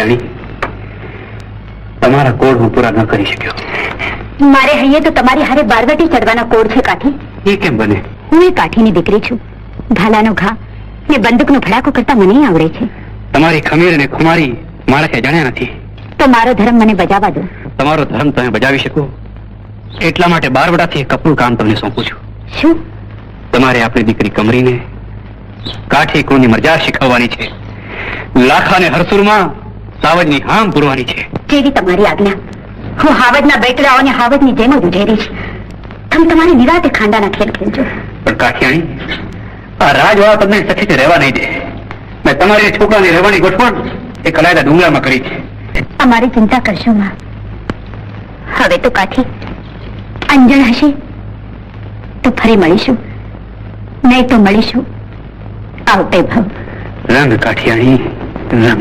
કાઠિયાણી તમારા કોડ હું પૂરા ન કરી શક્યો. મારે હૈયે તો તમારી હારે બારવટી ચડવાના કોડ છે કાઠી. એ કેમ બને? હું એ કાઠીની દીકરી છું. ભાલાનો ઘા ને બંદૂકનો ભડાકો કરતા મને આવડે છે. તમારી ખમીર ને ખુમારી માણસે જાણ્યા નથી. તો મારો ધર્મ મને બજાવવા દો. તમારો ધર્મ તમે બજાવી શકો. એટલા માટે બારવડાથી એક કપડું કામ તમને સોંપું છું. શું? તમારે આપણી દીકરી કમરીને કાઠી કોની મરજા શીખવવાની છે. લાખાને હરસુરમાં સાવજની હામ પૂરવાની છે. જેવી તમારી આજ્ઞા? હું હાવજના બેટડાઓને હાવજની જેમ જ ઉજેરીશ તમે તમારી નિરાતે ખાંડાના ખેલ ખેલજો. પણ કાઠિયાણી આ રાજવાળા તમને સખીથી રહેવા નહીં દે. મેં તમારી છોકરાની રહેવાની ગોઠવણ એ કલાયદા ડુંગરામાં કરી છે. અમારી ચિંતા કરશો માં. હવે તો કાઠી અંજણ હશે. તો ફરી મળીશું. નહીં તો મળીશું. આવતે ભાવ. રંગ કાઠિયાણી રંગ